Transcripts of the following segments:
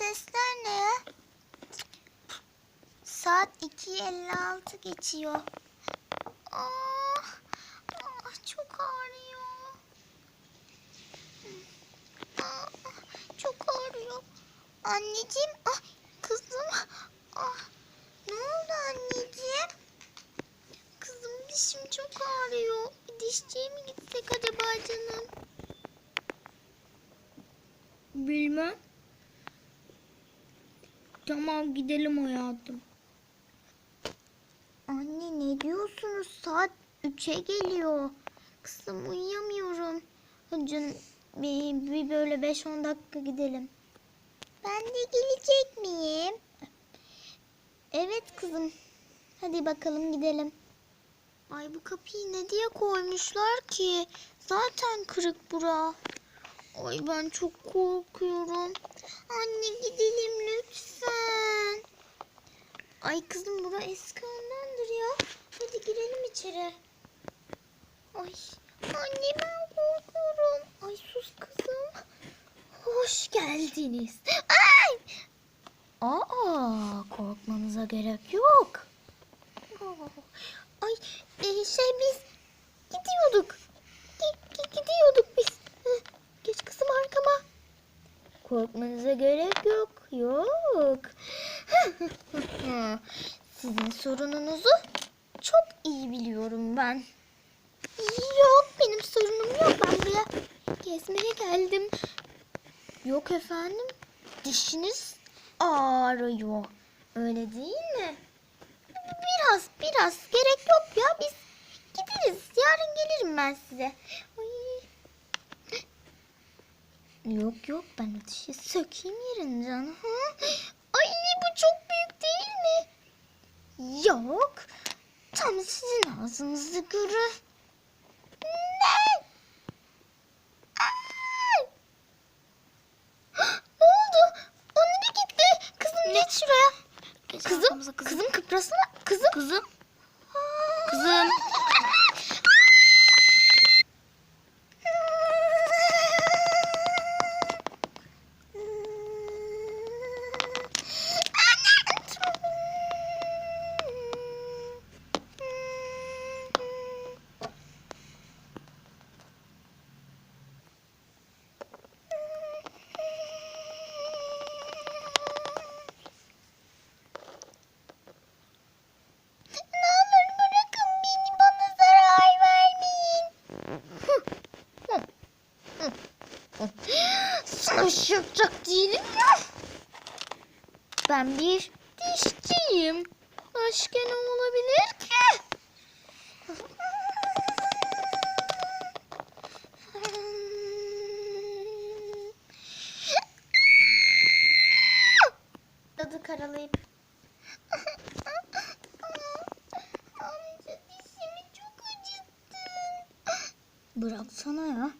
sesler ne ya? Saat 2.56 geçiyor. Ah, ah, çok ağrıyor. Ah, çok ağrıyor. Anneciğim, ah, kızım. Ah, ne oldu anneciğim? Kızım dişim çok ağrıyor. Bir dişçiye mi gitsek acaba canım? Bilmem. Tamam gidelim hayatım. Anne ne diyorsunuz? Saat 3'e geliyor. Kızım uyuyamıyorum. Hocam bir, bir böyle 5-10 dakika gidelim. Ben de gelecek miyim? Evet kızım. Hadi bakalım gidelim. Ay bu kapıyı ne diye koymuşlar ki? Zaten kırık bura. Ay ben çok korkuyorum. Anne gidelim lütfen. Ay kızım bura eski ondandır ya. Hadi girelim içeri. Ay anne ben korkuyorum. Ay sus kızım. Hoş geldiniz. Ay! Aa korkmanıza gerek yok. Ay e, şey biz gidiyorduk. Gi- gi- gidiyorduk biz. Geç kızım arkama. Korkmanıza. Sizin sorununuzu çok iyi biliyorum ben. Yok benim sorunum yok. Ben buraya gezmeye geldim. Yok efendim. Dişiniz ağrıyor. Öyle değil mi? Biraz biraz gerek yok ya. Biz gideriz. Yarın gelirim ben size. Ay. Yok yok ben dişi sökeyim yerinden. Hı? Ay bu çok büyük değil mi? Yok. Tam sizin ağzınızı görür. Ne? Ay! ne oldu? O nereye gitti? Kızım geç şuraya. Kızım, kızım kıprasana. Kızım. Kızım. Kızım. Yapacak değilim ya. Ben bir dişçiyim. Başka ne olabilir ki? Dadı karalayıp Amca dişimi çok acıttın. Bıraksana ya.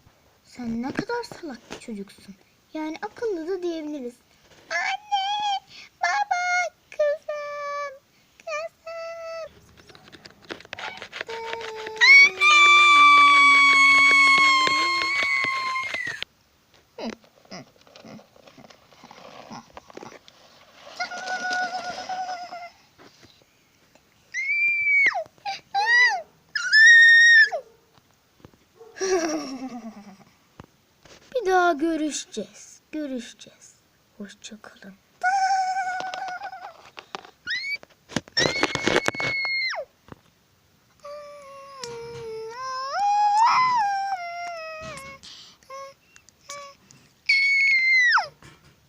Sen ne kadar salak bir çocuksun. Yani akıllı da diyebiliriz. Anne, baba, kızım, kızım. Bir daha görüşeceğiz. Görüşeceğiz. Hoşça kalın.